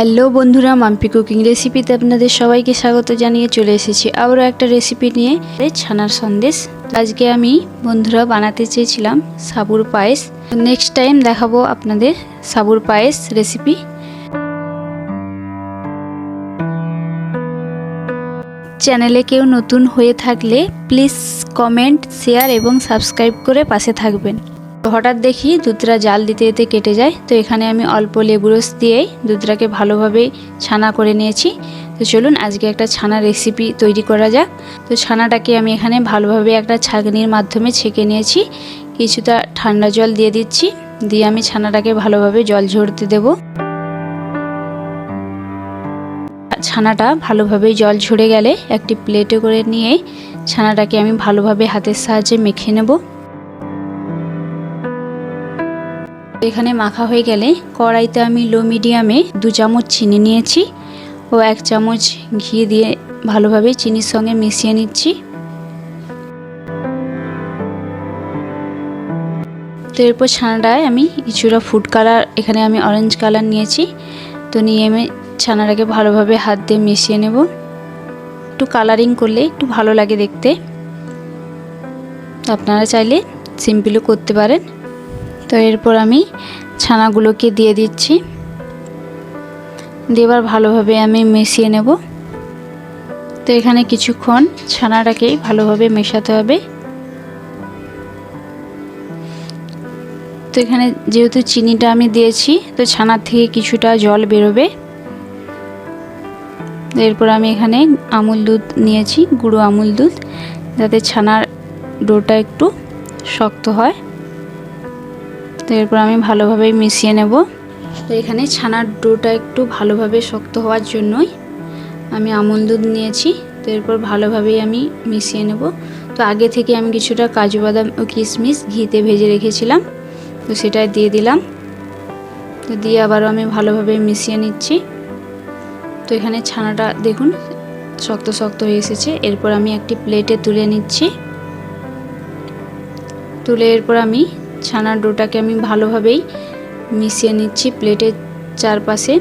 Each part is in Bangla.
হ্যালো বন্ধুরা, মাম্পি কুকিং রেসিপিতে আপনাদের সবাইকে স্বাগত জানিয়ে চলে এসেছি আবারও একটা রেসিপি নিয়ে ছানার সন্দেশ। আজকে আমি বন্ধুরা বানাতে চেয়েছিলাম সাবুর পায়েস। নেক্সট টাইম দেখাবো আপনাদের সাবুর পায়েস রেসিপি। চ্যানেলে কেউ নতুন হয়ে থাকলে প্লিজ কমেন্ট শেয়ার এবং সাবস্ক্রাইব করে পাশে থাকবেন। হঠাৎ দেখি দুধটা জাল দিতে দিতে কেটে যায়। তো এখানে আমি অল্প লেবু রস দিয়েই দুধটাকে ভালোভাবে ছানা করে নিয়েছি। তো চলুন আজকে একটা ছানা রেসিপি তৈরি করা যাক। তো ছানাটাকে আমি এখানে ভালোভাবে একটা ছাঁকনির মাধ্যমে ছেঁকে নিয়েছি। কিছুটা ঠান্ডা জল দিয়ে দিচ্ছি। দিয়ে আমি ছানাটাকে ভালোভাবে জল ঝরতে দেবো। ছানাটা ভালোভাবে জল ঝরে গেলে একটি প্লেটে করে নিয়ে ছানাটাকে আমি ভালোভাবে হাতের সাহায্যে মেখে নেব। এখানে মাখা হয়ে গেলে কড়াইতে আমি লো মিডিয়ামে দু চামচ চিনি নিয়েছি ও এক চামচ ঘি দিয়ে ভালোভাবে চিনির সঙ্গে মিশিয়ে নিচ্ছি। তো এরপর ছানাটায় আমি কিছুটা ফুড কালার এখানে আমি অরেঞ্জ কালার নিয়েছি। তো নিয়ে আমি ছানাটাকে ভালোভাবে হাত দিয়ে মিশিয়ে নেব। একটু কালারিং করলে একটু ভালো লাগে দেখতে। আপনারা চাইলে সিম্পলও করতে পারেন। তো এরপর আমি ছানাগুলোকে দিয়ে দিচ্ছি। দেবার ভালোভাবে আমি মিশিয়ে নেব। তো এখানে কিছুক্ষণ ছানাটাকেই ভালোভাবে মেশাতে হবে। তো এখানে যেহেতু চিনিটা আমি দিয়েছি, তো ছানার থেকে কিছুটা জল বেরোবে। এরপর আমি এখানে আমুল দুধ নিয়েছি, গুঁড়ো আমুল দুধ, যাতে ছানার ডোটা একটু শক্ত হয়। তো এরপর আমি ভালোভাবে মিশিয়ে নেব। তো এখানে ছানার ডোটা একটু ভালোভাবে শক্ত হওয়ার জন্যই আমি আমুল দুধ নিয়েছি। তো এরপর ভালোভাবেই আমি মিশিয়ে নেব। তো আগে থেকে আমি কিছুটা কাজু বাদাম ও কিশমিশ ঘিতে ভেজে রেখেছিলাম। তো সেটাই দিয়ে দিলাম। তো দিয়ে আবারও আমি ভালোভাবে মিশিয়ে নিচ্ছি। তো এখানে ছানাটা দেখুন, শক্ত শক্ত হয়ে এসেছে। এরপর আমি একটি প্লেটে তুলে নিচ্ছি। তুলে এরপর আমি ছানার ডোটাকে আমি ভালোভাবেই মিশিয়ে নিচ্ছি প্লেটের চারপাশে।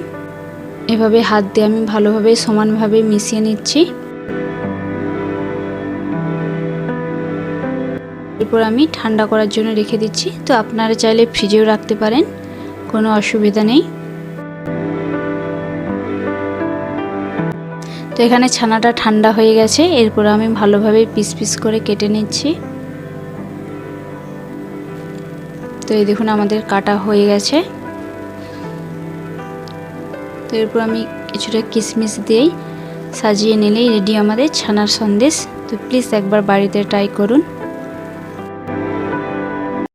এভাবে হাত দিয়ে আমি ভালোভাবে সমানভাবে মিশিয়ে নিচ্ছি। এরপর আমি ঠান্ডা করার জন্য রেখে দিচ্ছি। তো আপনারা চাইলে ফ্রিজেও রাখতে পারেন, কোনো অসুবিধা নেই। তো এখানে ছানাটা ঠান্ডা হয়ে গেছে। এরপর আমি ভালোভাবে পিস পিস করে কেটে নিচ্ছি। তো এই দেখুন আমাদের কাটা হয়ে গেছে। তো এরপর আমি কিছুটা কিশমিশ দিয়েই সাজিয়ে নিলেই রেডি আমাদের ছানার সন্দেশ। তো প্লিজ একবার বাড়িতে ট্রাই করুন।